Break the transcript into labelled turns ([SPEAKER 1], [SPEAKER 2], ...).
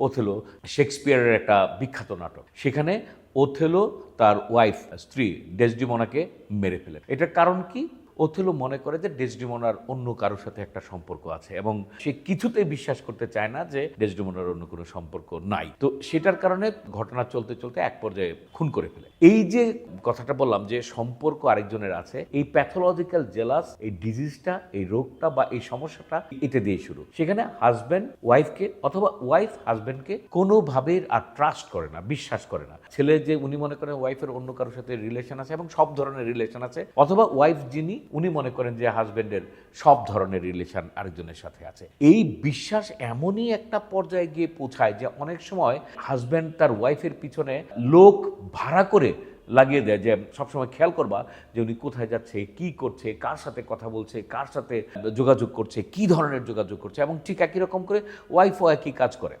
[SPEAKER 1] Othello শেক্সপিয়ারের একটা বিখ্যাত নাটক। সেখানে ওথেলো তার ওয়াইফ স্ত্রী ডেসডিমোনাকে মেরে ফেলে। এটার কারণ কি? ওথেলো মনে করে যে ডেসডিমোনার অন্য কারোর সাথে একটা সম্পর্ক আছে এবং সে কিছুতেই বিশ্বাস করতে চায় না যে ডেসডিমোনার অন্য কোনো সম্পর্ক নাই। তো সেটার কারণে ঘটনা চলতে চলতে এক পর্যায়ে খুন করে ফেলে। এই যে কথাটা বললাম যে সম্পর্ক আরেকজনের আছে, এই প্যাথোলজিক্যাল জেলাস এই ডিজিজটা এই রোগটা বা এই সমস্যাটা এতে দিয়ে শুরু। সেখানে হাজব্যান্ড ওয়াইফকে অথবা ওয়াইফ হাজব্যান্ডকে কোনোভাবে আর ট্রাস্ট করে না, বিশ্বাস করে না। ছেলে যে উনি মনে করেন ওয়াইফের অন্য কারোর সাথে রিলেশন আছে এবং সব ধরনের রিলেশন আছে, অথবা ওয়াইফ যিনি উনি মনে করেন যে হাজব্যান্ডের সব ধরনের রিলেশন আরেকজনের সাথে আছে। এই বিশ্বাস এমনই একটা পর্যায়ে গিয়ে পৌঁছায় যে অনেক সময় হাজব্যান্ড তার ওয়াইফের পিছনে লোক ভাড়া করে লাগিয়ে দেয় যে সবসময় খেয়াল করবা যে উনি কোথায় যাচ্ছে, কি করছে, কার সাথে কথা বলছে, কার সাথে যোগাযোগ করছে, কি ধরনের যোগাযোগ করছে এবং ঠিক একই রকম করে ওয়াইফও একই কাজ করে।